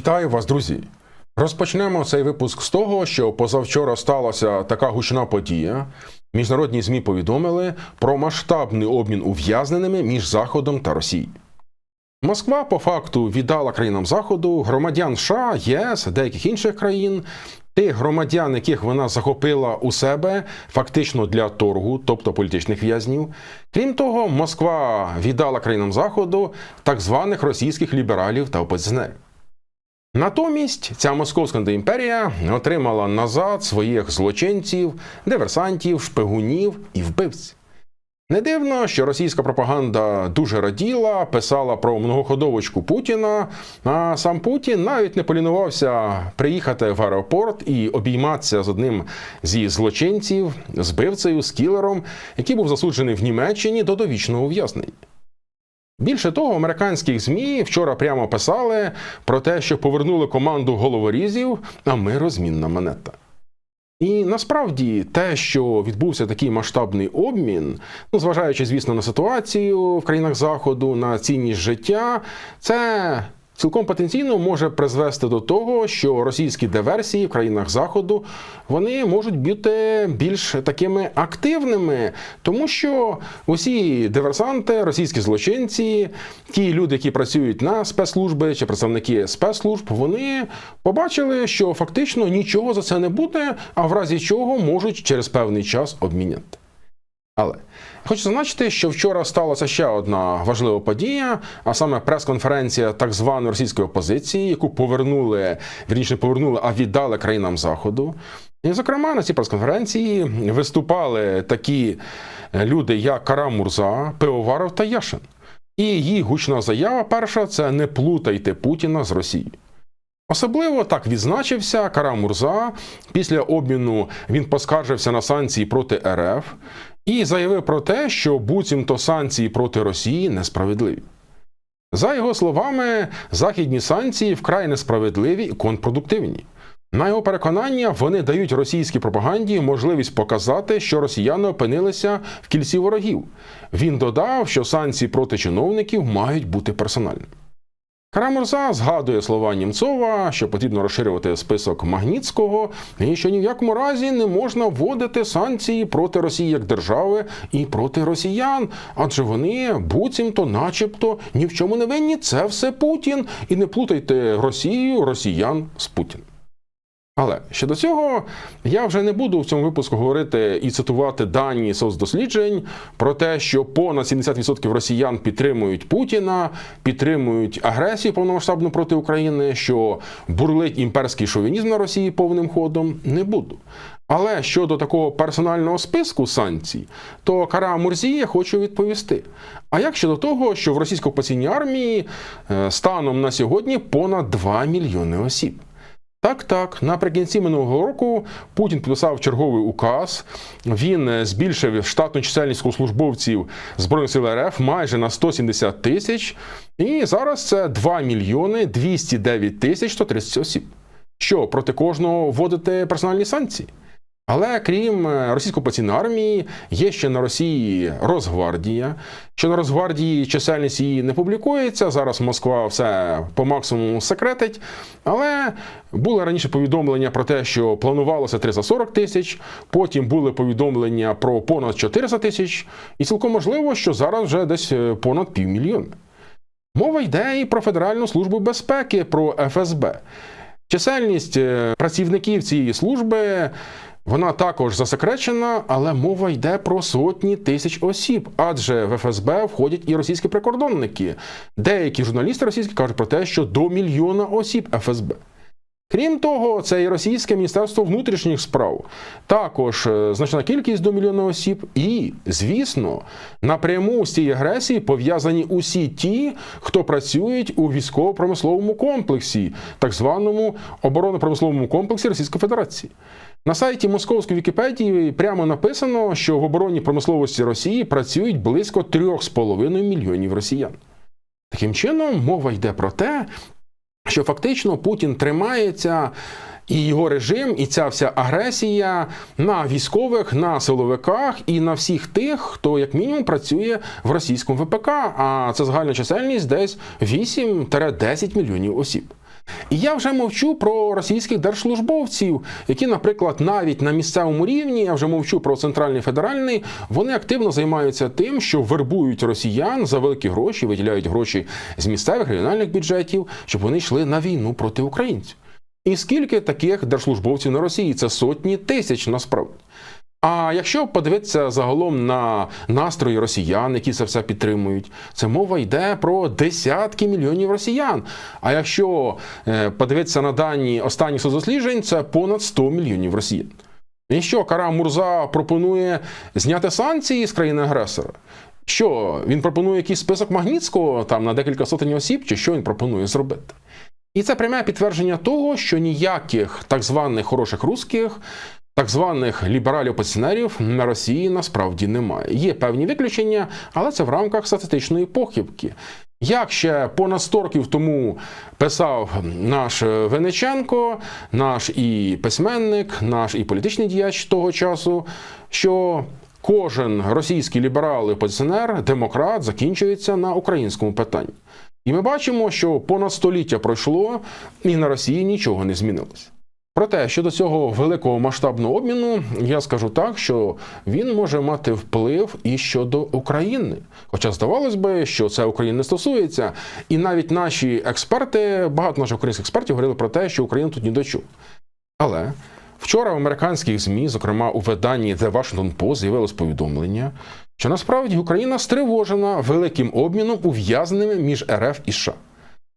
Вітаю вас, друзі! Розпочнемо цей випуск з того, що позавчора сталася така гучна подія. Міжнародні ЗМІ повідомили про масштабний обмін ув'язненими між Заходом та Росією. Москва по факту віддала країнам Заходу громадян США, ЄС, деяких інших країн, тих громадян, яких вона захопила у себе фактично для торгу, тобто політичних в'язнів. Крім того, Москва віддала країнам Заходу так званих російських лібералів та опозиціонерів. Натомість ця московська імперія отримала назад своїх злочинців, диверсантів, шпигунів і вбивць. Не дивно, що російська пропаганда дуже раділа, писала про многоходовочку Путіна, а сам Путін навіть не полінувався приїхати в аеропорт і обійматися з одним зі злочинців, збивцею, з кілером, який був засуджений в Німеччині до довічного ув'язнення. Більше того, американські ЗМІ вчора прямо писали про те, що повернули команду головорізів, а ми розмінна монета. І насправді те, що відбувся такий масштабний обмін, ну зважаючи, звісно, на ситуацію в країнах Заходу, на цінність життя, це цілком потенційно може призвести до того, що російські диверсії в країнах Заходу вони можуть бути більш такими активними, тому що усі диверсанти, російські злочинці, ті люди, які працюють на спецслужби чи представники спецслужб, вони побачили, що фактично нічого за це не буде, а в разі чого можуть через певний час обміняти. Але хочу зазначити, що вчора сталася ще одна важлива подія, а саме прес-конференція так званої російської опозиції, яку повернули, вірніше повернули, а віддали країнам заходу. І, зокрема, на цій прес-конференції виступали такі люди, як Карам Мурза, Пивоваров та Яшин. І її гучна заява перша це не плутайте Путіна з Росією. Особливо так відзначився Карам Мурза. Після обміну він поскаржився на санкції проти РФ і заявив про те, що буцімто санкції проти Росії несправедливі. За його словами, західні санкції вкрай несправедливі і контрпродуктивні. На його переконання, вони дають російській пропаганді можливість показати, що росіяни опинилися в кільці ворогів. Він додав, що санкції проти чиновників мають бути персональними. Карамурза згадує слова Німцова, що потрібно розширювати список Магнітського, і що ні в якому разі не можна вводити санкції проти Росії як держави і проти росіян, адже вони буцімто, начебто, ні в чому не винні. Це все Путін. І не плутайте Росію, росіян з Путіним. Але щодо цього я вже не буду в цьому випуску говорити і цитувати дані соцдосліджень про те, що понад 70% росіян підтримують Путіна, підтримують агресію повномасштабну проти України, що бурлить імперський шовінізм на Росії повним ходом. Не буду. Але щодо такого персонального списку санкцій, то Кара Мурзі я хочу відповісти. А як щодо того, що в російсько-окупаційній армії е, станом на сьогодні понад 2 мільйони осіб? Так, так, наприкінці минулого року Путін підписав черговий указ. Він е, збільшив штатну чисельність службовців збройних сил РФ майже на 170 тисяч. І зараз це 2 мільйони 209 тисяч 130 осіб. Що проти кожного вводити персональні санкції? Але крім е, російсько-окупаційної армії, є ще на Росії Росгвардія. Що на Росгвардії чисельність її не публікується. Зараз Москва все по максимуму секретить. Але були раніше повідомлення про те, що планувалося 340 тисяч. Потім були повідомлення про понад 400 тисяч, і цілком можливо, що зараз вже десь е, понад півмільйона. Мова йде і про Федеральну службу безпеки, про ФСБ. Чисельність е, працівників цієї служби. Вона також засекречена, але мова йде про сотні тисяч осіб, адже в ФСБ входять і російські прикордонники. Деякі журналісти російські кажуть про те, що до мільйона осіб ФСБ. Крім того, це і російське міністерство внутрішніх справ, також е, значна кількість до мільйона осіб. І, звісно, напряму з цієї агресії пов'язані усі ті, хто працюють у військово-промисловому комплексі, так званому оборонно-промисловому комплексі Російської Федерації. На сайті Московської Вікіпедії прямо написано, що в оборонній промисловості Росії працюють близько 3,5 мільйонів росіян. Таким чином, мова йде про те, що фактично Путін тримається. І його режим, і ця вся агресія на військових, на силовиках і на всіх тих, хто як мінімум працює в російському ВПК. А це загальна чисельність десь 8-10 мільйонів осіб. І я вже мовчу про російських держслужбовців, які, наприклад, навіть на місцевому рівні, я вже мовчу про центральний федеральний, вони активно займаються тим, що вербують росіян за великі гроші, виділяють гроші з місцевих регіональних бюджетів, щоб вони йшли на війну проти українців. І скільки таких держслужбовців на Росії? Це сотні тисяч насправді. А якщо подивитися загалом на настрої росіян, які це все підтримують, це мова йде про десятки мільйонів росіян. А якщо е, подивитися на дані останніх соцдосліджень, це понад 100 мільйонів росіян. І що Кара Мурза пропонує зняти санкції з країни агресора? Що він пропонує якийсь список Магнітського там на декілька сотень осіб, чи що він пропонує зробити? І це пряме підтвердження того, що ніяких так званих хороших русських, так званих лібералів-опозиціонерів на Росії насправді немає. Є певні виключення, але це в рамках статистичної похибки. Як ще понад 100 років тому писав наш Венеченко, наш і письменник, наш і політичний діяч того часу, що кожен російський ліберал і опозиціонер, демократ закінчується на українському питанні. І ми бачимо, що понад століття пройшло, і на Росії нічого не змінилося. Проте щодо цього великого масштабного обміну, я скажу так, що він може мати вплив і щодо України. Хоча здавалось би, що це України не стосується, і навіть наші експерти, багато наших українських експертів говорили про те, що Україна тут ні до чого. Але вчора в американських ЗМІ, зокрема у виданні The Washington Post, з'явилось повідомлення, що насправді Україна стривожена великим обміном ув'язненими між РФ і США.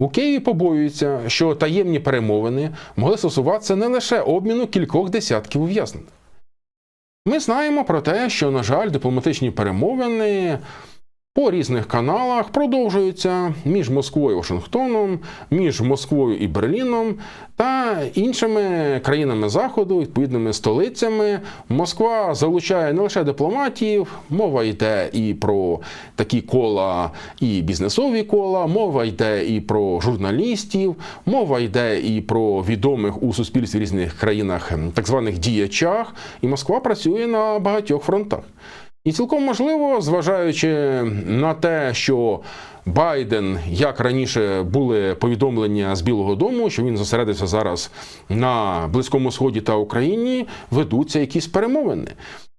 У Києві побоюються, що таємні перемовини могли стосуватися не лише обміну кількох десятків ув'язнених. Ми знаємо про те, що, на жаль, дипломатичні перемовини по різних каналах продовжуються між Москвою і Вашингтоном, між Москвою і Берліном та іншими країнами Заходу, відповідними столицями. Москва залучає не лише дипломатів, мова йде і про такі кола, і бізнесові кола, мова йде і про журналістів, мова йде і про відомих у суспільстві різних країнах так званих діячах. І Москва працює на багатьох фронтах. І цілком можливо, зважаючи на те, що Байден, як раніше були повідомлення з Білого Дому, що він зосередився зараз на Близькому Сході та Україні, ведуться якісь перемовини.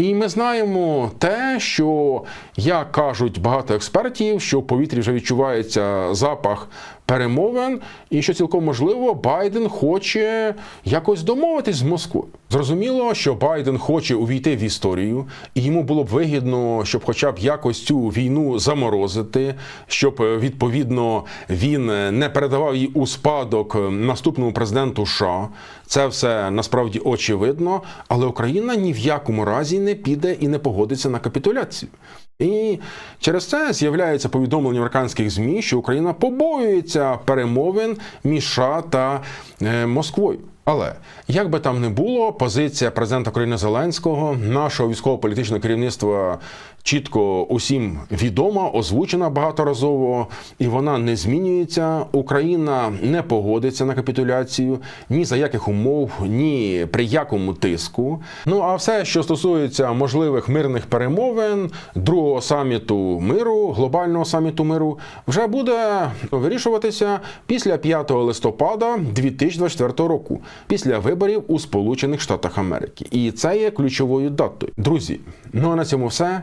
І ми знаємо те, що як кажуть багато експертів, що в повітрі вже відчувається запах перемовин, і що цілком можливо Байден хоче якось домовитись з Москвою. Зрозуміло, що Байден хоче увійти в історію, і йому було б вигідно, щоб, хоча б якось цю війну заморозити, щоб відповідно він не передавав її у спадок наступному президенту США. Це все насправді очевидно, але Україна ні в якому разі не піде і не погодиться на капітуляцію. І через це з'являється повідомлення американських змі, що Україна побоюється перемовин між США та е, Москвою. Але як би там не було, позиція президента України Зеленського, нашого військово-політичного керівництва чітко усім відома, озвучена багаторазово, і вона не змінюється. Україна не погодиться на капітуляцію ні за яких умов, ні при якому тиску. Ну а все, що стосується можливих мирних перемовин, другого саміту миру, глобального саміту миру, вже буде вирішуватися після 5 листопада 2024 року, після виборів у Сполучених Штатах Америки. І це є ключовою датою. Друзі, ну а на цьому все.